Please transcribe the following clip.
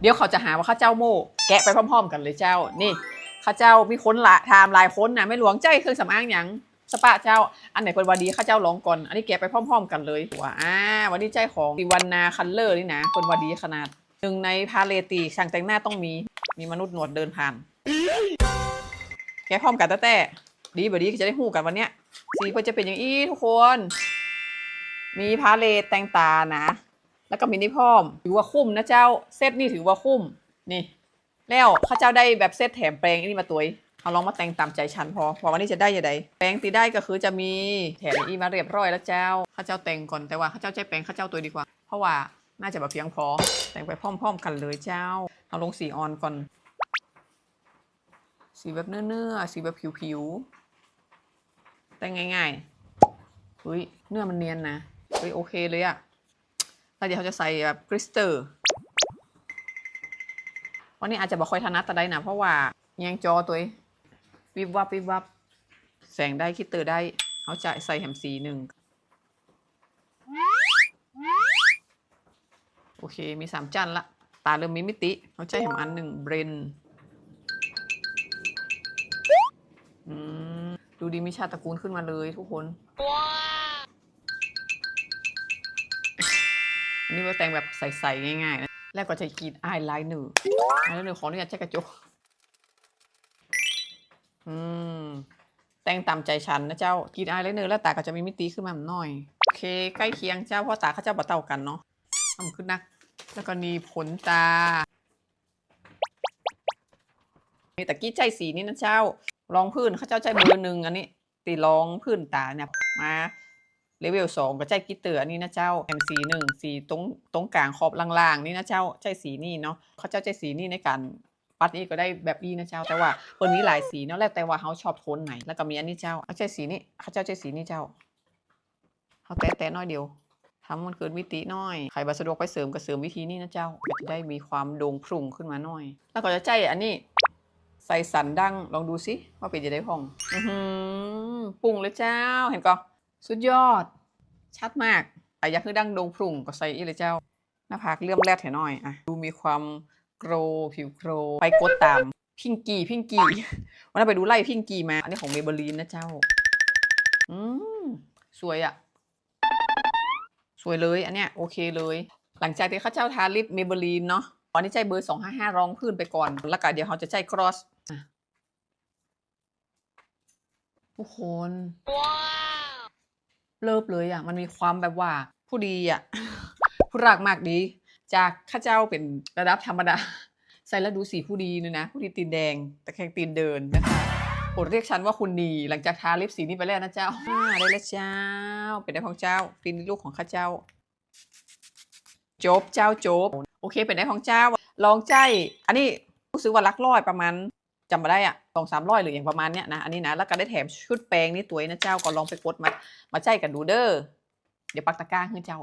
เดี๋ยวเขาจะหาว่าข้าเจ้าโม่แกะไปพร้อม ๆ กันเลยเจ้า นี่ข้าเจ้ามีค้นละไทม์ลน์ค้นนะไม่หลวงใจเครื่องสำอางหยังสปะเจ้า อันไหนเป็นวันดีข้าเจ้าลองก่อน อันนี้แกะไปพร้อม ๆ กันเลยว่าอ่าวันนี้ใจของดิวันนาคัลเลอร์นี่นะเป็นวันดีขนาดหนึ่งในพาเลตีช่างแต่งหน้าต้องมี มีมนุษย์หนวดเดินผ่าน แกะพร้อมกันแต่แต่ดีบดีจะได้หูกันวันเนี้ยสีเพื่อจะเป็นอย่างอี้ทุกคน มีพาเลตแต่งตานะ แล้วก็มินิพร้อม ถือว่าคุ้มนะเจ้า เซตนี่ถือว่าคุ้ม นี่ แล้วข้าเจ้าได้แบบเซตแถมแปรงอันนี่มาตัวเอาลองมาแต่งตามใจฉันพอพอวันนี้จะได้ยังไงแปรงตีได้ก็คือจะมีแถมอีมาเรียบร้อยแล้วเจ้า ข้าเจ้าแต่งก่อนแต่ว่าข้าเจ้าใช้แปรงข้าเจ้าตัวดีกว่า เพราะว่าน่าจะแบบเพียงพอ แต่งไปพร้อมๆกันเลยเจ้า เอาลงสีออนก่อน สีแบบเนื้อๆสีแบบผิวๆแต่งง่ายๆเฮ้ยเนื้อมันเนียนนะเฮ้ยโอเคเลยอะ แล้วเดี๋ยวเขาจะใส่แบบกริสเตอร์วันนี้อาจจะบอกค่อยถนัดแต่ได้นะเพราะว่ายังจอตัววิบวับวิบวับแสงได้คิดเตอร์ได้เขาจะใส่แหมสีหนึ่งโอเคมีสามจานละ ตาเริ่มมีมิติเขาใจแหมอันหนึ่งเบรนดูดีมีชาติตระกูลขึ้นมาเลยทุกคนอั นนี้ว่าแต่งแบบใสๆง่ายๆนะแล้วก็จะกรีดอายไลเนอร์อายไลเนอร์ขออนุญาตใช้กระจกอืมแต่งตามใจฉันนะเจ้ากรีดอายไลเนอร์แล้วตาก็จะมีมิติขึ้นมาหน่อยโอเค ใกล้เคียงเจ้าเพราะตาเขาเจ้าบ่เต่ากันเนาะทำขึ้นนัก แล้วก็มีผลตามีตะกี้ใจสีนี่นะเจ้ารองพื้นเขาเจ้าใจเบอร์หนึ่งอันนี้ตีรองพื้นตาเนี่ยมา เลเวลสองก็ใจกิตเตอร์อันนี้นะเจ้าแอมสีหนึ่งสีตรงตรงกลางขอบล่างๆนี่นะเจ้าใจสีนี่เนาะเขาเจ้าใจสีนี่ในการปัดนี่ก็ได้แบบนี้นะเจ้า แต่ว่าเปิดมีหลายสีเนาะแล้วแต่ว่าเขาชอบโทนไหนแล้วก็มีอันนี้เจ้าเขาใจสีนี่เขาเจ้าใจสีนี่เจ้าเขาแตะแตะน้อยเดียวทำมันเกินมิติน้อยใครบาสะดวกไปเสริมก็เสริมวิธีนี้นะเจ้าจะได้มีความโด่งพรุ่งขึ้นมาหน่อย แล้วก็จะใจอันนี้ใส่สันดังลองดูสิว่าเป็นจะได้พอง อือหือปรุงเลยเจ้าเห็นก็ สุดยอด ชัดมากแต่อยากให้ดังดงพรุ่งก็ใส่อีเลยเจ้า หน้าผากเลื่อมแรดให้หน่อยอะดูมีความโกรผิวโกรไปกดตาม พิงกี้พิงกี้วันนั้นไปดูไล่พิงกี้มา อันนี้ของเมเบลีนนะเจ้า อืมสวยอะ สวยเลยอันเนี้ยโอเคเลย หลังจากที่เข้าเจ้าทาลิปเมเบลีนเนาะตอนนี้ใจเบอร์255รองพื้นไปก่อน แล้วก็เดี๋ยวเขาจะใจครอสทุกคน เลิฟเลยอะ มันมีความแบบว่า ผู้ดีอะ ผู้รักมากดี จากข้าเจ้าเป็นระดับธรรมดา ใส่แล้วดูสีผู้ดีเลยนะ ผู้ดีตีนแดง แต่แข่งตีนเดินนะคะโปรดเรียกฉันว่าคุณดี หลังจากทาลิปสีนี้ไปแล้วนะเจ้าอ่าได้แล้วเจ้า เป็นได้ของเจ้าฟินลูกของข้าเจ้าจบเจ้าจบ โอเคเป็นได้ของเจ้าลองใจ อันนี้รู้สึกว่าลักร้อยประมาณ จำมาได้อะสองสามร้อยหรืออย่างประมาณเนี้ยนะอันนี้นะแล้วก็ได้แถมชุดแปลงนี่ตัวยนะเจ้าก็ลองไปกดมามาใจกันดูเด้อเดี๋ยวปักตะกร้าให้เจ้า